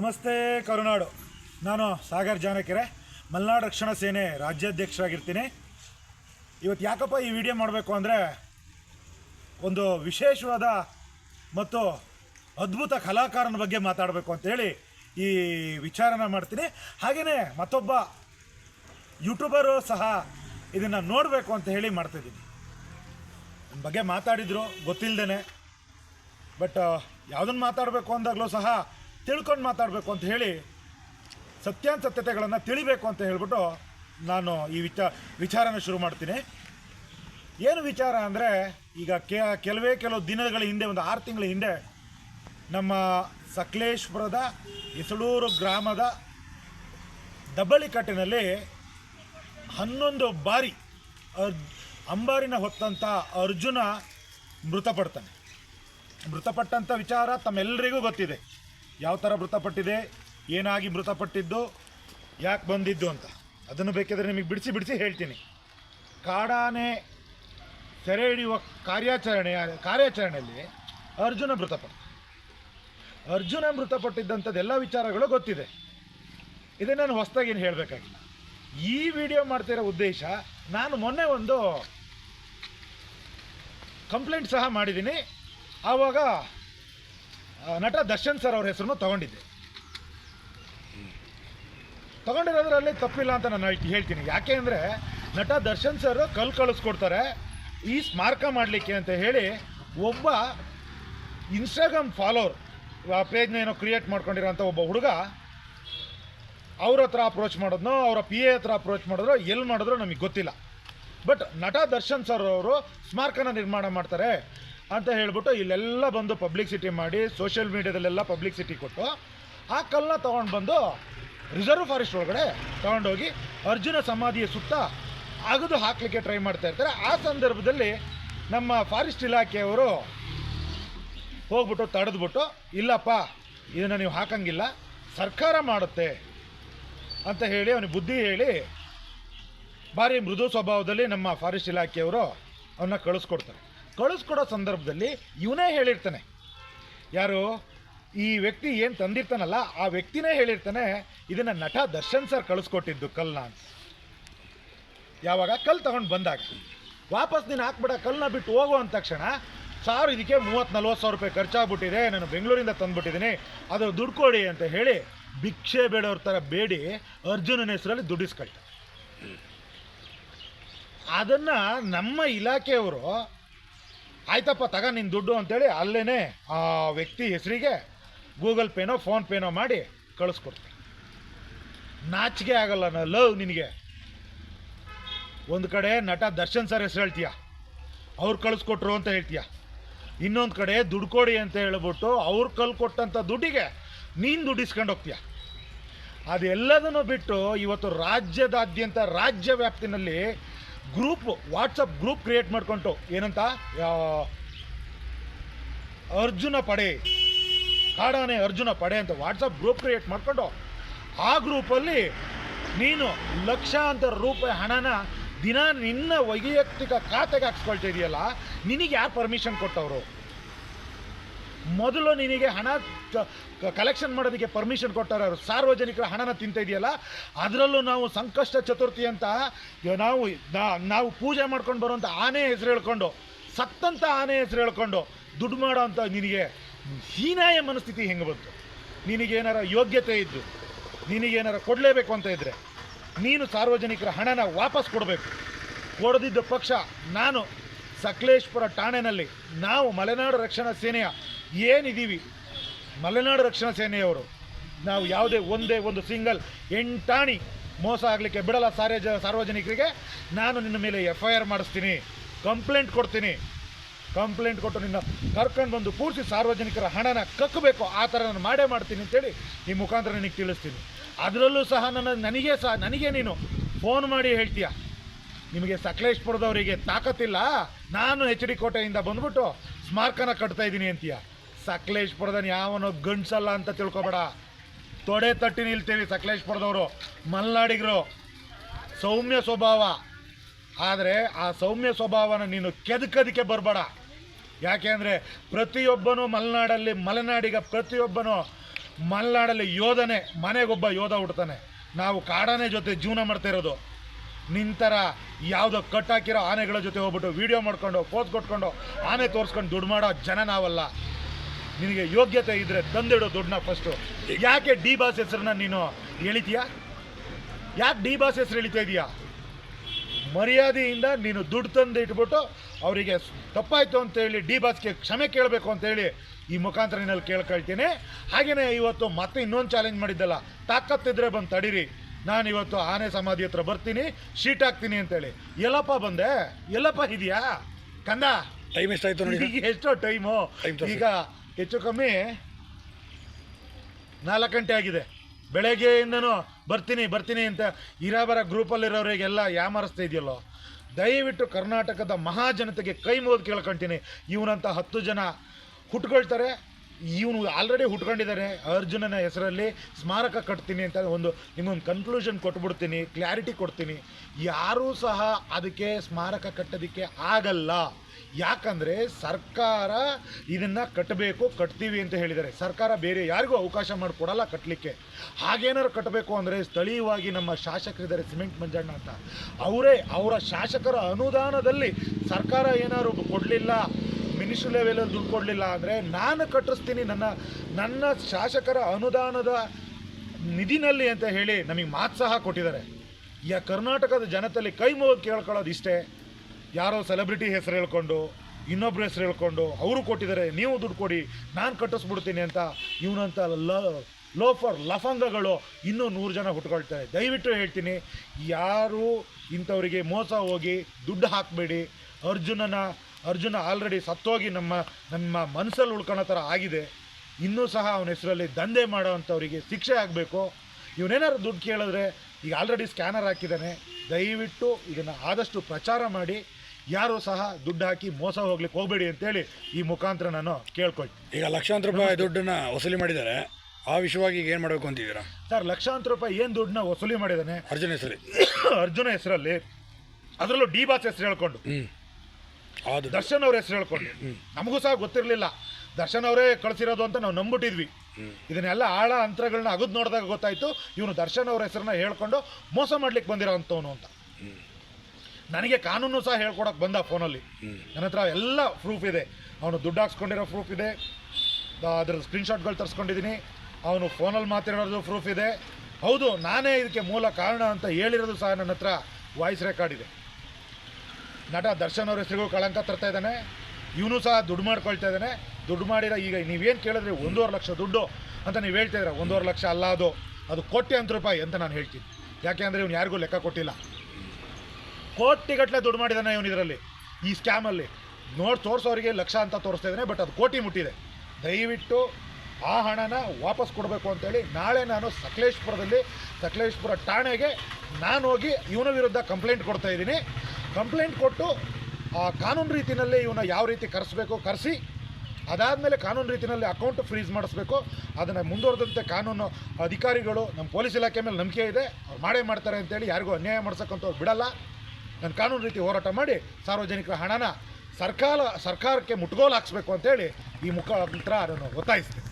ನಮಸ್ತೆ ಕರುನಾಡು. ನಾನು ಸಾಗರ್ ಜಾನಕೆರೆ, ಮಲೆನಾಡು ರಕ್ಷಣಾ ಸೇನೆ ರಾಜ್ಯಾಧ್ಯಕ್ಷರಾಗಿರ್ತೀನಿ. ಇವತ್ತು ಯಾಕಪ್ಪ ಈ ವಿಡಿಯೋ ಮಾಡಬೇಕು ಅಂದರೆ ಒಂದು ವಿಶೇಷವಾದ ಮತ್ತು ಅದ್ಭುತ ಕಲಾಕಾರನ ಬಗ್ಗೆ ಮಾತಾಡಬೇಕು ಅಂತೇಳಿ ಈ ವಿಚಾರನ ಮಾಡ್ತೀನಿ. ಹಾಗೆಯೇ ಮತ್ತೊಬ್ಬ ಯೂಟ್ಯೂಬರು ಸಹ ಇದನ್ನು ನೋಡಬೇಕು ಅಂತ ಹೇಳಿ ಮಾಡ್ತಿದ್ದೀನಿ. ಬಗ್ಗೆ ಮಾತಾಡಿದರು ಗೊತ್ತಿಲ್ಲದೇ ಬಟ್ ಯಾವುದನ್ನು ಮಾತಾಡಬೇಕು ಅಂದಾಗಲೂ ಸಹ ತಿಳ್ಕೊಂಡು ಮಾತಾಡಬೇಕು ಅಂತ ಹೇಳಿ ಸತ್ಯಾನ್ಸತ್ಯತೆಗಳನ್ನು ತಿಳಿಬೇಕು ಅಂತ ಹೇಳಿಬಿಟ್ಟು ನಾನು ಈ ವಿಚ, ವಿಚಾರನ ಶುರು ಮಾಡ್ತೀನಿ. ಏನು ವಿಚಾರ ಅಂದರೆ, ಈಗ ಕೆ, ಕೆಲವೇ ಕೆಲವು ದಿನಗಳ ಹಿಂದೆ, ಒಂದು ಆರು ತಿಂಗಳ ಹಿಂದೆ, ನಮ್ಮ ಸಕಲೇಶ್ಪುರದ ಇಸಳೂರು ಗ್ರಾಮದ ದಬ್ಬಳಿಕಟ್ಟಿನಲ್ಲಿ ಹನ್ನೊಂದು ಬಾರಿ ಅಂಬಾರಿನ ಹೊತ್ತಂಥ ಅರ್ಜುನ ಮೃತಪಡ್ತಾನೆ. ಮೃತಪಟ್ಟಂಥ ವಿಚಾರ ತಮ್ಮೆಲ್ಲರಿಗೂ ಗೊತ್ತಿದೆ. ಯಾವ ಥರ ಮೃತಪಟ್ಟಿದೆ, ಏನಾಗಿ ಮೃತಪಟ್ಟಿದ್ದು, ಯಾಕೆ ಬಂದಿದ್ದು ಅಂತ. ಅದನ್ನು ಬೇಕಿದ್ರೆ ನಿಮಗೆ ಬಿಡಿಸಿ ಬಿಡಿಸಿ ಹೇಳ್ತೀನಿ. ಕಾಡಾನೆ ಸೆರೆ ಹಿಡಿಯುವ ಕಾರ್ಯಾಚರಣೆ, ಕಾರ್ಯಾಚರಣೆಯಲ್ಲಿ ಅರ್ಜುನ ಮೃತಪಟ್ಟ. ಅರ್ಜುನ ಮೃತಪಟ್ಟಿದ್ದಂಥದ್ದೆಲ್ಲ ವಿಚಾರಗಳು ಗೊತ್ತಿದೆ. ಇದೇ ನಾನು ಹೊಸದಾಗಿ ಏನು ಹೇಳಬೇಕಾಗಿಲ್ಲ. ಈ ವಿಡಿಯೋ ಮಾಡ್ತಿರೋ ಉದ್ದೇಶ ನಾನು ಮೊನ್ನೆ ಒಂದು ಕಂಪ್ಲೇಂಟ್ ಸಹ ಮಾಡಿದ್ದೀನಿ. ಆವಾಗ ನಟ ದರ್ಶನ್ ಸರ್ ಅವ್ರ ಹೆಸರನ್ನು ತಗೊಂಡಿದ್ದೆ. ತಗೊಂಡಿರೋದ್ರಲ್ಲಿ ತಪ್ಪಿಲ್ಲ ಅಂತ ನಾನು ಹೇಳ್ತೀನಿ. ಯಾಕೆ ಅಂದರೆ ನಟ ದರ್ಶನ್ ಸರ್ ಕಲ್ ಕಳಿಸ್ಕೊಡ್ತಾರೆ. ಈ ಸ್ಮಾರಕ ಮಾಡಲಿಕ್ಕೆ ಅಂತ ಹೇಳಿ ಒಬ್ಬ ಇನ್ಸ್ಟಾಗ್ರಾಮ್ ಫಾಲೋವರ್ ಆ ಪೇಜ್ನ ಏನೋ ಕ್ರಿಯೇಟ್ ಮಾಡ್ಕೊಂಡಿರೋಂಥ ಒಬ್ಬ ಹುಡುಗ ಅವ್ರ ಹತ್ರ ಅಪ್ರೋಚ್ ಮಾಡೋದ್ನೋ, ಅವರ ಪಿ ಎ ಹತ್ರ ಅಪ್ರೋಚ್ ಮಾಡಿದ್ರು ಎಲ್ಲಿ ಮಾಡಿದ್ರು ನಮಗೆ ಗೊತ್ತಿಲ್ಲ. ಬಟ್ ನಟ ದರ್ಶನ್ ಸರ್ ಅವರು ಸ್ಮಾರಕನ ನಿರ್ಮಾಣ ಮಾಡ್ತಾರೆ. ಅಂತ ಹೇಳ್ಬಿಟ್ಟು ಇಲ್ಲೆಲ್ಲ ಬಂದು ಪಬ್ಲಿಕ್ಸಿಟಿ ಮಾಡಿ ಸೋಷಿಯಲ್ ಮೀಡಿಯಾದಲ್ಲೆಲ್ಲ ಪಬ್ಲಿಕ್ಸಿಟಿ ಕೊಟ್ಟು, ಆ ಕಲ್ಲನ್ನ ತೊಗೊಂಡು ಬಂದು ರಿಸರ್ವ್ ಫಾರೆಸ್ಟ್ ಒಳಗಡೆ ತೊಗೊಂಡೋಗಿ ಅರ್ಜುನ ಸಮಾಧಿಯ ಸುತ್ತ ಅಗದು ಹಾಕಲಿಕ್ಕೆ ಟ್ರೈ ಮಾಡ್ತಾ ಇರ್ತಾರೆ. ಆ ಸಂದರ್ಭದಲ್ಲಿ ನಮ್ಮ ಫಾರೆಸ್ಟ್ ಇಲಾಖೆಯವರು ಹೋಗ್ಬಿಟ್ಟು ತಡೆದ್ಬಿಟ್ಟು, ಇಲ್ಲಪ್ಪ, ಇದನ್ನು ನೀವು ಹಾಕಂಗಿಲ್ಲ, ಸರ್ಕಾರ ಮಾಡುತ್ತೆ ಅಂತ ಹೇಳಿ ಅವನಿಗೆ ಬುದ್ಧಿ ಹೇಳಿ ಭಾರಿ ಮೃದು ಸ್ವಭಾವದಲ್ಲಿ ನಮ್ಮ ಫಾರೆಸ್ಟ್ ಇಲಾಖೆಯವರು ಅವನ್ನ ಕಳಿಸ್ಕೊಡ್ತಾರೆ. ಕಳಿಸ್ಕೊಡೋ ಸಂದರ್ಭದಲ್ಲಿ ಇವನೇ ಹೇಳಿರ್ತಾನೆ. ಯಾರು? ಈ ವ್ಯಕ್ತಿ ಏನು ತಂದಿರ್ತಾನಲ್ಲ, ಆ ವ್ಯಕ್ತಿನೇ ಹೇಳಿರ್ತಾನೆ, ಇದನ್ನು ನಟ ದರ್ಶನ್ ಸರ್ ಕಳಿಸ್ಕೊಟ್ಟಿದ್ದು ಕಲ್ಲನ್ನ ಯಾವಾಗ? ಕಲ್ಲು ತಗೊಂಡು ಬಂದಾಗ. ವಾಪಸ್ ನೀನು ಹಾಕ್ಬಿಡ ಕಲ್ಲನ್ನ ಬಿಟ್ಟು ಹೋಗೋ ಅಂದ ತಕ್ಷಣ, ಸಾರು ಇದಕ್ಕೆ ಮೂವತ್ತು ನಲ್ವತ್ತು ಸಾವಿರ ರೂಪಾಯಿ ಖರ್ಚಾಗ್ಬಿಟ್ಟಿದೆ, ನಾನು ಬೆಂಗಳೂರಿಂದ ತಂದುಬಿಟ್ಟಿದ್ದೀನಿ ಅದು ದುಡ್ಡು ಕೊಡಿ ಅಂತ ಹೇಳಿ ಭಿಕ್ಷೆ ಬೇಡೋರ ಥರ ಬೇಡಿ, ಅರ್ಜುನನ ಹೆಸರಲ್ಲಿ ದುಡ್ಡಿಸ್ಕೊಳ್ತಾರೆ ಅದನ್ನು ನಮ್ಮ ಇಲಾಖೆಯವರು ಆಯ್ತಪ್ಪ, ತಗ ನಿನ್ನ ದುಡ್ಡು ಅಂತೇಳಿ ಅಲ್ಲೇ ಆ ವ್ಯಕ್ತಿ ಹೆಸರಿಗೆ ಗೂಗಲ್ ಪೇನೋ ಫೋನ್ ಪೇನೋ ಮಾಡಿ ಕಳಿಸ್ಕೊಡ್ತೀನಿ. ನಾಚಿಕೆ ಆಗಲ್ಲ ನಾ ಲವ್ ನಿನಗೆ. ಒಂದು ಕಡೆ ನಟ ದರ್ಶನ್ ಸರ್ ಹೆಸರು ಹೇಳ್ತೀಯ, ಅವ್ರು ಕಳಿಸ್ಕೊಟ್ರು ಅಂತ ಹೇಳ್ತೀಯ. ಇನ್ನೊಂದು ಕಡೆ ದುಡ್ಡು ಕೊಡಿ ಅಂತ ಹೇಳ್ಬಿಟ್ಟು ಅವ್ರು ಕಲ್ ಕೊಟ್ಟಂಥ ದುಡ್ಡಿಗೆ ನೀನು ದುಡ್ಡು ಇಸ್ಕೊಂಡು ಹೋಗ್ತೀಯ. ಅದೆಲ್ಲದನ್ನು ಬಿಟ್ಟು ಇವತ್ತು ರಾಜ್ಯದಾದ್ಯಂತ ರಾಜ್ಯ ವ್ಯಾಪ್ತಿನಲ್ಲಿ ಗ್ರೂಪ್, ವಾಟ್ಸಪ್ ಗ್ರೂಪ್ ಕ್ರಿಯೇಟ್ ಮಾಡ್ಕೊಂಡು ಏನಂತ? ಅರ್ಜುನ ಪಡೆ. ಕಾಡಾನೆ ಅರ್ಜುನ ಪಡೆ ಅಂತ ವಾಟ್ಸಪ್ ಗ್ರೂಪ್ ಕ್ರಿಯೇಟ್ ಮಾಡ್ಕೊಂಡು, ಆ ಗ್ರೂಪಲ್ಲಿ ನೀನು ಲಕ್ಷಾಂತರ ರೂಪಾಯಿ ಹಣನ ದಿನ ನಿನ್ನ ವೈಯಕ್ತಿಕ ಖಾತೆಗೆ ಹಾಕ್ಸ್ಕೊಳ್ತಾ ಇದೆಯಲ್ಲ, ನಿನಗೆ ಯಾರು ಪರ್ಮಿಷನ್ ಕೊಟ್ಟವರು? ಮೊದಲು ನಿನಗೆ ಹಣ ಕಲೆಕ್ಷನ್ ಮಾಡೋದಕ್ಕೆ ಪರ್ಮಿಷನ್ ಕೊಟ್ಟಾರ ಸಾರ್ವಜನಿಕರ ಹಣನ ತಿಂತ ಇದೆಯಲ್ಲ ಅದರಲ್ಲೂ ನಾವು ಸಂಕಷ್ಟ ಚತುರ್ಥಿ ಅಂತ ನಾವು ನಾವು ಪೂಜೆ ಮಾಡ್ಕೊಂಡು ಬರುವಂಥ ಆನೆ ಹೆಸರು ಹೇಳ್ಕೊಂಡು ಸತ್ತಂಥ ಆನೆ ಹೆಸರು ಹೇಳ್ಕೊಂಡು ದುಡ್ಡು ಮಾಡೋ ಅಂತ ನಿನಗೆ ಹೀನಾಯ ಮನಸ್ಥಿತಿ ಹೆಂಗೆ ಬಂತು? ನಿನಗೇನಾರ ಯೋಗ್ಯತೆ ಇದ್ದು ನಿನಗೇನಾರ ಕೊಡಲೇಬೇಕು ಅಂತ ಇದ್ದರೆ ನೀನು ಸಾರ್ವಜನಿಕರ ಹಣನ ವಾಪಸ್ ಕೊಡಬೇಕು. ಕೊಡದಿದ್ದ ಪಕ್ಷ, ನಾನು ಸಕಲೇಶ್ಪುರ ಠಾಣೆನಲ್ಲಿ, ನಾವು ಮಲೆನಾಡು ರಕ್ಷಣಾ ಸೇನೆಯ ಏನಿದ್ದೀವಿ ಮಲೆನಾಡು ರಕ್ಷಣಾ ಸೇನೆಯವರು. ನಾವು ಯಾವುದೇ ಒಂದೇ ಒಂದು ಸಿಂಗಲ್ ಎಂಟಾಣಿ ಮೋಸ ಆಗಲಿಕ್ಕೆ ಬಿಡಲ್ಲ ಸಾರ್ವಜ ಸಾರ್ವಜನಿಕರಿಗೆ. ನಾನು ನಿನ್ನ ಮೇಲೆ ಎಫ್ ಐ ಆರ್ ಮಾಡಿಸ್ತೀನಿ. ಕಂಪ್ಲೇಂಟ್ ಕೊಡ್ತೀನಿ. ಕಂಪ್ಲೇಂಟ್ ಕೊಟ್ಟು ನಿನ್ನ ಕರ್ಕೊಂಡು ಬಂದು ಪೂರ್ತಿ ಸಾರ್ವಜನಿಕರ ಹಣನ ಕಕ್ಕಬೇಕು. ಆ ಥರ ನಾನು ಮಾಡೇ ಮಾಡ್ತೀನಿ ಅಂತೇಳಿ ಈ ಮುಖಾಂತರ ನಿನಗೆ ತಿಳಿಸ್ತೀನಿ. ಅದರಲ್ಲೂ ಸಹ ನನ್ನ ನನಗೆ ಸಹ ನನಗೆ ನೀನು ಫೋನ್ ಮಾಡಿ ಹೇಳ್ತೀಯ. ನಿಮಗೆ ಸಕಲೇಶ್ಪುರದವರಿಗೆ ತಾಕತ್ತಿಲ್ಲ. ನಾನು ಎಚ್ ಡಿ ಕೋಟೆಯಿಂದ ಬಂದ್ಬಿಟ್ಟು ಸ್ಮಾರಕನ ಕಟ್ತಾ ಇದ್ದೀನಿ ಅಂತೀಯ. ಸಕಲೇಶ್ಪುರದ ಯಾವನೋ ಗಂಡ್ಸಲ್ಲ ಅಂತ ತಿಳ್ಕೊಬೇಡ. ತೊಡೆ ತಟ್ಟಿ ನಿಲ್ತೀವಿ ಸಕಲೇಶ್ಪುರದವರು, ಮಲ್ನಾಡಿಗರು. ಸೌಮ್ಯ ಸ್ವಭಾವ. ಆದರೆ ಆ ಸೌಮ್ಯ ಸ್ವಭಾವನ ನೀನು ಕೆದಕದಕ್ಕೆ ಬರಬೇಡ. ಯಾಕೆ ಅಂದರೆ ಪ್ರತಿಯೊಬ್ಬನು ಮಲೆನಾಡಲ್ಲಿ ಮಲೆನಾಡಿಗ, ಪ್ರತಿಯೊಬ್ಬನು ಮಲೆನಾಡಲ್ಲಿ ಯೋಧನೆ, ಮನೆಗೊಬ್ಬ ಯೋಧ ಹುಡ್ತಾನೆ. ನಾವು ಕಾಡಾನೆ ಜೊತೆ ಜೀವನ ಮಾಡ್ತಾ ಇರೋದು. ನಿಂತರ ಯಾವುದೋ ಕಟ್ಟಾಕಿರೋ ಆನೆಗಳ ಜೊತೆ ಹೋಗ್ಬಿಟ್ಟು ವೀಡಿಯೋ ಮಾಡ್ಕೊಂಡು ಫೋಸ್ ಕೊಟ್ಕೊಂಡು, ಆನೆ ತೋರಿಸ್ಕೊಂಡು ದುಡ್ಡು ಮಾಡೋ ಜನ ನಾವಲ್ಲ. ನಿನಗೆ ಯೋಗ್ಯತೆ ಇದ್ರೆ ತಂದಿಡೋ ದುಡ್ಡನ್ನ ಫಸ್ಟು ಯಾಕೆ ಡಿ ಬಾಸ್ ಹೆಸರನ್ನ ನೀನು ಎಳಿತೀಯಾ? ಯಾಕೆ ಡಿ ಬಾಸ್ ಹೆಸರು ಎಳಿತಾ ಇದೀಯಾ? ಮರ್ಯಾದೆಯಿಂದ ನೀನು ದುಡ್ಡು ತಂದು ಇಟ್ಬಿಟ್ಟು ಅವರಿಗೆ ತಪ್ಪಾಯ್ತು ಅಂತೇಳಿ ಡಿ ಬಾಸ್ಗೆ ಕ್ಷಮೆ ಕೇಳಬೇಕು ಅಂತೇಳಿ ಈ ಮುಖಾಂತರ ನಿನ್ನಲ್ಲಿ ಕೇಳ್ಕೊಳ್ತೀನಿ. ಹಾಗೆಯೇ ಇವತ್ತು ಮತ್ತೆ ಇನ್ನೊಂದು ಚಾಲೆಂಜ್ ಮಾಡಿದ್ದಲ್ಲ ತಾಕತ್ತಿದ್ರೆ ಬಂದು ತಡೀರಿ. ನಾನು ಇವತ್ತು ಆನೆ ಸಮಾಧಿ ಹತ್ರ ಬರ್ತೀನಿ ಶೀಟ್ ಹಾಕ್ತೀನಿ ಅಂತೇಳಿ ಎಲ್ಲಪ್ಪ ಬಂದೆ? ಎಲ್ಲಪ್ಪ ಇದೆಯಾ? ಕಂದ? ಟೈಮ್ ಎಷ್ಟಾಯ್ತು ನೋಡಿ. ಈಗ ಎಷ್ಟೋ ಟೈಮು ಈಗ ಹೆಚ್ಚು ಕಮ್ಮಿ ನಾಲ್ಕು ಗಂಟೆ ಆಗಿದೆ. ಬೆಳಗ್ಗೆಯಿಂದನೂ ಬರ್ತೀನಿ ಬರ್ತೀನಿ ಅಂತ ಇರಾಬರ ಗ್ರೂಪಲ್ಲಿರೋರಿಗೆಲ್ಲ ಯಾಮಾರಿಸ್ತಾ ಇದೆಯಲ್ಲೋ? ದಯವಿಟ್ಟು ಕರ್ನಾಟಕದ ಮಹಾಜನತೆಗೆ ಕೈ ಮುಗಿದು ಕೇಳ್ಕೊಳ್ತೀನಿ ಇವನಂತ ಹತ್ತು ಜನ ಹುಟ್ಕೊಳ್ತಾರೆ. ಇವನು ಆಲ್ರೆಡಿ ಹುಟ್ಕೊಂಡಿದ್ದಾರೆ ಅರ್ಜುನನ ಹೆಸರಲ್ಲಿ ಸ್ಮಾರಕ ಕಟ್ತೀನಿ ಅಂತ ಒಂದು ನಿಮ್ಮೊಂದು ಕನ್ಕ್ಲೂಷನ್ ಕೊಟ್ಬಿಡ್ತೀನಿ ಕ್ಲಾರಿಟಿ ಕೊಡ್ತೀನಿ. ಯಾರೂ ಸಹ ಅದಕ್ಕೆ ಸ್ಮಾರಕ ಕಟ್ಟೋದಕ್ಕೆ ಆಗಲ್ಲ. ಯಾಕಂದರೆ ಸರ್ಕಾರ ಇದನ್ನು ಕಟ್ಟಬೇಕು, ಕಟ್ತೀವಿ ಅಂತ ಹೇಳಿದ್ದಾರೆ. ಸರ್ಕಾರ ಬೇರೆ ಯಾರಿಗೂ ಅವಕಾಶ ಮಾಡಿಕೊಡಲ್ಲ ಕಟ್ಟಲಿಕ್ಕೆ ಹಾಗೇನಾದ್ರು ಕಟ್ಟಬೇಕು ಅಂದರೆ ಸ್ಥಳೀಯವಾಗಿ ನಮ್ಮ ಶಾಸಕರಿದ್ದಾರೆ ಸಿಮೆಂಟ್ ಮಂಜಣ್ಣ ಅಂತ. ಅವರೇ, ಅವರ ಶಾಸಕರ ಅನುದಾನದಲ್ಲಿ ಸರ್ಕಾರ ಏನಾದ್ರು ಕೊಡಲಿಲ್ಲ ಮಿನಿಸ್ಟ್ರಿ ಲೆವೆಲಲ್ಲಿ ದುಡ್ಡು ಕೊಡಲಿಲ್ಲ ಅಂದರೆ ನಾನು ಕಟ್ಟಿಸ್ತೀನಿ ನನ್ನ ನನ್ನ ಶಾಸಕರ ಅನುದಾನದ ನಿಧಿನಲ್ಲಿ ಅಂತ ಹೇಳಿ ನಮಗೆ ಮಾತ್ಸಾಹ ಸಹ ಕೊಟ್ಟಿದ್ದಾರೆ. ಯಾ ಕರ್ನಾಟಕದ ಜನತೆಯಲ್ಲಿ ಕೈ ಮುಗಿದು ಕೇಳ್ಕೊಳ್ಳೋದು ಇಷ್ಟೇ. ಯಾರೋ ಸೆಲೆಬ್ರಿಟಿ ಹೆಸರು ಹೇಳ್ಕೊಂಡು, ಇನ್ನೊಬ್ರ ಹೆಸರು ಹೇಳ್ಕೊಂಡು ಅವರು ಕೊಟ್ಟಿದ್ದಾರೆ, ನೀವು ದುಡ್ಡು ಕೊಡಿ, ನಾನು ಕಟ್ಟಿಸ್ಬಿಡ್ತೀನಿ ಅಂತ ಇವನಂತ ಲ, ಲೋಫರ್ ಲಫಂಗಗಳು ಇನ್ನೂ ನೂರು ಜನ ಹುಟ್ಕೊಳ್ತಾರೆ ದಯವಿಟ್ಟು ಹೇಳ್ತೀನಿ, ಯಾರು ಇಂಥವರಿಗೆ ಮೋಸ ಹೋಗಿ ದುಡ್ಡು ಹಾಕಬೇಡಿ. ಅರ್ಜುನನ ಅರ್ಜುನ ಆಲ್ರೆಡಿ ಸತ್ತೋಗಿ ನಮ್ಮ ನಮ್ಮ ಮನಸ್ಸಲ್ಲಿ ಉಳ್ಕೊಳೋ ಥರ ಆಗಿದೆ. ಇನ್ನೂ ಸಹ ಅವನ ಹೆಸರಲ್ಲಿ ದಂಧೆ ಮಾಡೋವಂಥವರಿಗೆ ಶಿಕ್ಷೆ ಆಗಬೇಕು. ಇವನೇನಾದ್ರು ದುಡ್ಡು ಕೇಳಿದ್ರೆ ಈಗ ಆಲ್ರೆಡಿ ಸ್ಕ್ಯಾನರ್ ಹಾಕಿದ್ದಾನೆ. ದಯವಿಟ್ಟು ಇದನ್ನು ಆದಷ್ಟು ಪ್ರಚಾರ ಮಾಡಿ. ಯಾರು ಸಹ ದುಡ್ಡು ಹಾಕಿ ಮೋಸ ಹೋಗ್ಲಿಕ್ಕೆ ಹೋಗಬೇಡಿ ಅಂತೇಳಿ ಈ ಮುಖಾಂತರ ನಾನು ಕೇಳ್ಕೊಳ್ತೀನಿ. ಈಗ ಲಕ್ಷಾಂತರ ರೂಪಾಯಿ ದುಡ್ಡನ್ನ ವಸೂಲಿ ಮಾಡಿದ್ದಾರೆ. ಆ ವಿಷಯವಾಗಿ ಈಗ ಏನು ಮಾಡಬೇಕು ಅಂತಿದ್ದೀರಾ? ಸರ್ ಲಕ್ಷಾಂತರ ರೂಪಾಯಿ ಏನು ದುಡ್ಡನ್ನ ವಸೂಲಿ ಮಾಡಿದ್ದಾನೆ? ಅರ್ಜುನ ಹೆಸರಿ ಅರ್ಜುನ ಹೆಸರಲ್ಲಿ ಅದರಲ್ಲೂ ಡಿ ಬಾಸ್ ಹೆಸರು ಹೇಳ್ಕೊಂಡು. ದರ್ಶನ್ ಅವ್ರ ಹೆಸರು ಹೇಳ್ಕೊಂಡು ನಮಗೂ ಸಹ ಗೊತ್ತಿರಲಿಲ್ಲ. ದರ್ಶನ್ ಅವರೇ ಕಳಿಸಿರೋದು ಅಂತ ನಾವು ನಂಬಿಟ್ಟಿದ್ವಿ. ಇದನ್ನೆಲ್ಲ ಆಳ ಅಂತರಗಳನ್ನ ಅಗದು ನೋಡಿದಾಗ ಗೊತ್ತಾಯ್ತು ಇವನು ದರ್ಶನ್ ಅವ್ರ ಹೆಸರನ್ನ ಹೇಳ್ಕೊಂಡು ಮೋಸ ಮಾಡ್ಲಿಕ್ಕೆ ಬಂದಿರೋ ಅಂಥವನು ಅಂತ. ನನಗೆ ಕಾನೂನು ಸಹ ಹೇಳ್ಕೊಡಕ್ಕೆ ಬಂದ ಫೋನಲ್ಲಿ ನನ್ನ ಹತ್ರ ಎಲ್ಲ ಪ್ರೂಫ್ ಇದೆ. ಅವನು ದುಡ್ಡು ಹಾಕ್ಸ್ಕೊಂಡಿರೋ ಪ್ರೂಫ್ ಇದೆ. ಅದರ ಸ್ಕ್ರೀನ್ಶಾಟ್ಗಳು ತರಿಸ್ಕೊಂಡಿದ್ದೀನಿ ಅವನು ಫೋನಲ್ಲಿ ಮಾತಾಡೋದು ಪ್ರೂಫ್ ಇದೆ. ಹೌದು ನಾನೇ ಇದಕ್ಕೆ ಮೂಲ ಕಾರಣ ಅಂತ ಹೇಳಿರೋದು ಸಹ ನನ್ನ ಹತ್ರ ವಾಯ್ಸ್ ರೆಕಾರ್ಡ್ ಇದೆ. ನಟ ದರ್ಶನ್ ಅವ್ರ ಹೆಸರಿಗೂ ಕಳಂಕ ತರ್ತಾ ಇದ್ದಾನೆ. ಇವನು ಸಹ ದುಡ್ಡು ಮಾಡ್ಕೊಳ್ತಾ ಇದ್ದಾನೆ. ದುಡ್ಡು ಮಾಡಿರ ಈಗ ನೀವೇನು ಕೇಳಿದ್ರೆ ಒಂದೂವರೆ ಲಕ್ಷ ದುಡ್ಡು ಅಂತ ನೀವು ಹೇಳ್ತಾ ಇದ್ದೀರ. ಒಂದೂವರೆ ಲಕ್ಷ ಅಲ್ಲ ಅದು. ಅದು ಕೋಟಿ ಅಂತ ರೂಪಾಯಿ ಅಂತ ನಾನು ಹೇಳ್ತೀನಿ. ಯಾಕೆ ಅಂದರೆ ಇವ್ನು ಯಾರಿಗೂ ಲೆಕ್ಕ ಕೊಟ್ಟಿಲ್ಲ. ಕೋಟಿಗಟ್ಟಲೆ ದುಡ್ಡು ಮಾಡಿದ್ದಾನೆ ಇವನು ಇದರಲ್ಲಿ. ಈ ಸ್ಕ್ಯಾಮಲ್ಲಿ ನೋಡಿ ತೋರಿಸೋರಿಗೆ ಲಕ್ಷ ಅಂತ ತೋರಿಸ್ತಾ ಇದ್ದಾನೆ ಬಟ್ ಅದು ಕೋಟಿ ಮುಟ್ಟಿದೆ. ದಯವಿಟ್ಟು ಆ ಹಣನ ವಾಪಸ್ ಕೊಡಬೇಕು ಅಂತೇಳಿ ನಾಳೆ ನಾನು ಸಕಲೇಶ್ಪುರದಲ್ಲಿ, ಸಕಲೇಶ್ಪುರ ಠಾಣೆಗೆ ನಾನು ಹೋಗಿ ಇವನ ವಿರುದ್ಧ ಕಂಪ್ಲೇಂಟ್ ಕೊಡ್ತಾ ಇದ್ದೀನಿ. ಕಂಪ್ಲೇಂಟ್ ಕೊಟ್ಟು ಆ ಕಾನೂನು ರೀತಿಯಲ್ಲಿ ಇವನ್ನ ಯಾವ ರೀತಿ ಕರೆಸ್ಬೇಕು ಕರೆಸಿ, ಅದಾದಮೇಲೆ ಕಾನೂನು ರೀತಿಯಲ್ಲಿ ಅಕೌಂಟ್ ಫ್ರೀಸ್ ಮಾಡಿಸ್ಬೇಕು. ಅದನ್ನು ಮುಂದುವರೆದಂತೆ ಕಾನೂನು ಅಧಿಕಾರಿಗಳು, ನಮ್ಮ ಪೊಲೀಸ್ ಇಲಾಖೆ ಮೇಲೆ ನಂಬಿಕೆ ಇದೆ, ಅವ್ರು ಮಾಡೇ ಮಾಡ್ತಾರೆ ಅಂತೇಳಿ ಯಾರಿಗೂ ಅನ್ಯಾಯ ಮಾಡ್ಸಕ್ಕಂತ ಬಿಡಲ್ಲ. ನಾನು ಕಾನೂನು ರೀತಿ ಹೋರಾಟ ಮಾಡಿ ಸಾರ್ವಜನಿಕರ ಹಣನ ಸರ್ಕಾರ, ಸರ್ಕಾರಕ್ಕೆ ಮುಟ್ಗೋಲು ಹಾಕ್ಸ್ಬೇಕು ಅಂತೇಳಿ ಈ ಮುಖಾಂತರ ಅದನ್ನು ಒತ್ತಾಯಿಸ್ತೀನಿ.